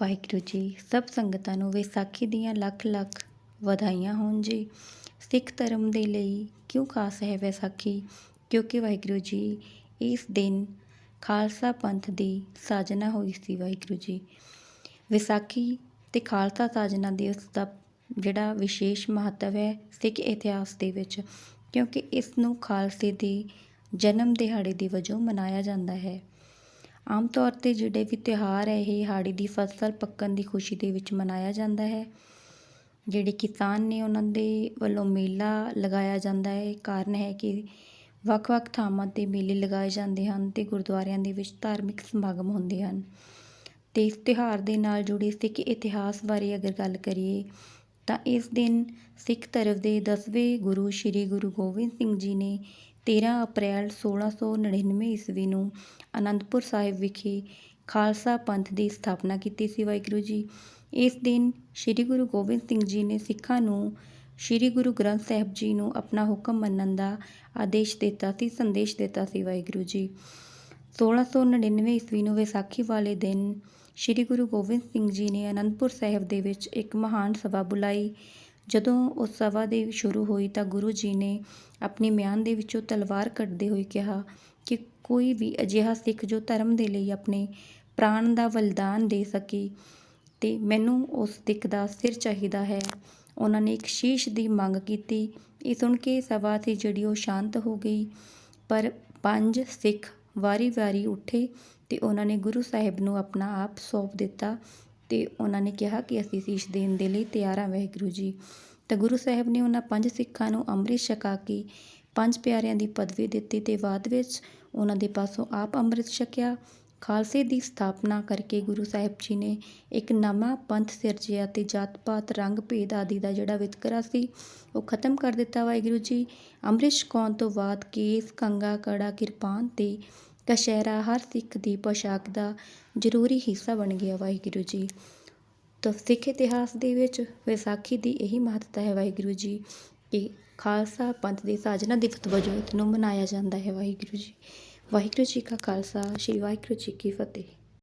ਵਾਹਿਗੁਰੂ ਜੀ, ਸਭ ਸੰਗਤਾਂ ਨੂੰ ਵਿਸਾਖੀ ਦੀਆਂ ਲੱਖ ਲੱਖ ਵਧਾਈਆਂ ਹੋਣ ਜੀ। ਸਿੱਖ ਧਰਮ ਦੇ ਲਈ ਕਿਉਂ ਖਾਸ ਹੈ ਵਿਸਾਖੀ? ਕਿਉਂਕਿ ਵਾਹਿਗੁਰੂ ਜੀ, ਇਸ ਦਿਨ ਖਾਲਸਾ ਪੰਥ ਦੀ ਸਾਜਨਾ ਹੋਈ ਸੀ ਵਾਹਿਗੁਰੂ ਜੀ। ਵਿਸਾਖੀ ਤੇ ਖਾਲਸਾ ਸਾਜਨਾ ਦਿਵਸ ਦਾ ਜਿਹੜਾ ਵਿਸ਼ੇਸ਼ ਮਹੱਤਵ ਹੈ ਸਿੱਖ ਇਤਿਹਾਸ ਦੇ ਵਿੱਚ, ਕਿਉਂਕਿ ਇਸ ਨੂੰ ਖਾਲਸੇ ਦੀ ਜਨਮ ਦਿਹਾੜੇ ਦੀ ਵਜੋਂ ਮਨਾਇਆ ਜਾਂਦਾ ਹੈ। ਆਮ ਤੌਰ 'ਤੇ ਜਿਹੜੇ ਵੀ ਤਿਉਹਾਰ ਹੈ ਇਹ ਹਾੜੀ ਦੀ ਫਸਲ ਪੱਕਣ ਦੀ ਖੁਸ਼ੀ ਦੇ ਵਿੱਚ ਮਨਾਇਆ ਜਾਂਦਾ ਹੈ। ਜਿਹੜੇ ਕਿਸਾਨ ਨੇ ਉਹਨਾਂ ਦੇ ਵੱਲੋਂ ਮੇਲਾ ਲਗਾਇਆ ਜਾਂਦਾ ਹੈ। ਕਾਰਨ ਹੈ ਕਿ ਵੱਖ-ਵੱਖ ਥਾਵਾਂ 'ਤੇ ਮੇਲੇ ਲਗਾਏ ਜਾਂਦੇ ਹਨ ਤੇ ਗੁਰਦੁਆਰਿਆਂ ਦੇ ਵਿੱਚ ਧਾਰਮਿਕ ਸਮਾਗਮ ਹੁੰਦੇ ਹਨ। ਤੇ ਇਸ ਤਿਉਹਾਰ ਦੇ ਨਾਲ ਜੁੜੇ ਸਿੱਖ ਇਤਿਹਾਸ ਬਾਰੇ ਅਗਰ ਗੱਲ ਕਰੀਏ, ਤਾਂ ਇਸ ਦਿਨ ਸਿੱਖ ਧਰਮ ਦੇ 10ਵੇਂ ਗੁਰੂ ਸ੍ਰੀ ਗੁਰੂ ਗੋਬਿੰਦ ਸਿੰਘ ਜੀ ਨੇ 13 ਅਪ੍ਰੈਲ 1699 ਈਸਵੀ ਨੂੰ ਅਨੰਦਪੁਰ ਸਾਹਿਬ ਵਿਖੇ ਖਾਲਸਾ ਪੰਥ ਦੀ ਸਥਾਪਨਾ ਕੀਤੀ ਸੀ ਵਾਹਿਗੁਰੂ ਜੀ। ਇਸ ਦਿਨ ਸ੍ਰੀ ਗੁਰੂ ਗੋਬਿੰਦ ਸਿੰਘ ਜੀ ਨੇ ਸਿੱਖਾਂ ਨੂੰ ਸ੍ਰੀ ਗੁਰੂ ਗ੍ਰੰਥ ਸਾਹਿਬ ਜੀ ਨੂੰ ਆਪਣਾ ਹੁਕਮ ਮੰਨਣ ਦਾ ਆਦੇਸ਼ ਦਿੱਤਾ ਸੀ, ਸੰਦੇਸ਼ ਦਿੱਤਾ ਸੀ ਵਾਹਿਗੁਰੂ ਜੀ। 1699 ਈਸਵੀ ਨੂੰ ਵਿਸਾਖੀ ਵਾਲੇ ਦਿਨ ਸ੍ਰੀ ਗੁਰੂ ਗੋਬਿੰਦ ਸਿੰਘ ਜੀ ਨੇ ਅਨੰਦਪੁਰ ਸਾਹਿਬ ਦੇ ਵਿੱਚ ਇੱਕ ਮਹਾਨ ਸਭਾ ਬੁਲਾਈ। ਜਦੋਂ ਉਸ ਸਭਾ ਦੇ ਸ਼ੁਰੂ ਹੋਈ ਤਾਂ ਗੁਰੂ ਜੀ ਨੇ ਆਪਣੀ ਮਿਆਨ ਦੇ ਵਿੱਚੋਂ ਤਲਵਾਰ ਕੱਢਦੇ ਹੋਏ ਕਿਹਾ ਕਿ ਕੋਈ ਵੀ ਅਜਿਹਾ ਸਿੱਖ ਜੋ ਧਰਮ ਦੇ ਲਈ ਆਪਣੇ ਪ੍ਰਾਣ ਦਾ ਬਲੀਦਾਨ ਦੇ ਸਕੇ ਤੇ ਮੈਨੂੰ ਉਸ ਸਿੱਖ ਦਾ ਸਿਰ ਚਾਹੀਦਾ ਹੈ। ਉਹਨਾਂ ਨੇ ਇੱਕ ਸ਼ੀਸ਼ ਦੀ ਮੰਗ ਕੀਤੀ। ਇਹ ਸੁਣ ਕੇ ਸਭਾ ਸੀ ਜਿਹੜੀ ਉਹ ਸ਼ਾਂਤ ਹੋ ਗਈ। ਪਰ ਪੰਜ ਸਿੱਖ ਵਾਰੀ-ਵਾਰੀ ਉੱਠੇ ਤੇ ਉਹਨਾਂ ਨੇ ਗੁਰੂ ਸਾਹਿਬ ਨੂੰ ਆਪਣਾ ਆਪ ਸੌਂਪ ਦਿੱਤਾ। ਤੇ ਉਹਨਾਂ ਨੇ ਕਿਹਾ ਕਿ ਅਸੀਂ ਸੀਸ ਦੇਣ ਦੇ ਲਈ ਤਿਆਰ ਹਾਂ ਵਾਹਿਗੁਰੂ ਜੀ। ਤਾਂ ਗੁਰੂ ਸਾਹਿਬ ਨੇ ਉਹਨਾਂ ਪੰਜ ਸਿੱਖਾਂ ਨੂੰ ਅੰਮ੍ਰਿਤ ਛਕਾ ਕੇ ਪੰਜ ਪਿਆਰਿਆਂ ਦੀ ਪਦਵੀ ਦਿੱਤੀ ਤੇ ਬਾਅਦ ਵਿੱਚ ਉਹਨਾਂ ਦੇ ਪਾਸੋਂ ਆਪ ਅੰਮ੍ਰਿਤ ਛਕਿਆ। ਖਾਲਸੇ ਦੀ ਸਥਾਪਨਾ ਕਰਕੇ ਗੁਰੂ ਸਾਹਿਬ ਜੀ ਨੇ ਇੱਕ ਨਵਾਂ ਪੰਥ ਸਿਰਜਿਆ ਤੇ ਜਾਤ ਪਾਤ ਰੰਗ ਭੇਦ ਆਦਿ ਦਾ ਜਿਹੜਾ ਵਿਤਕਰਾ ਸੀ, ਉਹ ਖਤਮ ਕਰ ਦਿੱਤਾ ਵਾਹਿਗੁਰੂ ਜੀ। ਅੰਮ੍ਰਿਤ ਛਕਾਉਣ ਤੋਂ ਬਾਅਦ ਕੇਸ, ਕੰਗਾ, ਕੜਾ, ਕਿਰਪਾਨ ਤੇ ਕਸ਼ਹਿਰਾ ਹਰ ਸਿੱਖ ਦੀ ਪੋਸ਼ਾਕ ਦਾ ਜ਼ਰੂਰੀ ਹਿੱਸਾ ਬਣ ਗਿਆ ਵਾਹਿਗੁਰੂ ਜੀ। ਤਾਂ ਸਿੱਖ ਇਤਿਹਾਸ ਦੇ ਵਿੱਚ ਵਿਸਾਖੀ ਦੀ ਇਹੀ ਮਹੱਤਤਾ ਹੈ ਵਾਹਿਗੁਰੂ ਜੀ ਕਿ ਖਾਲਸਾ ਪੰਥ ਦੀ ਸਾਜਨਾ ਦਿਵਸ ਵਜੋਂ ਇਸ ਨੂੰ ਮਨਾਇਆ ਜਾਂਦਾ ਹੈ ਵਾਹਿਗੁਰੂ ਜੀ। ਵਾਹਿਗੁਰੂ ਜੀ ਕਾ ਖਾਲਸਾ, ਸ੍ਰੀ ਵਾਹਿਗੁਰੂ ਜੀ ਕੀ ਫਤਿਹ।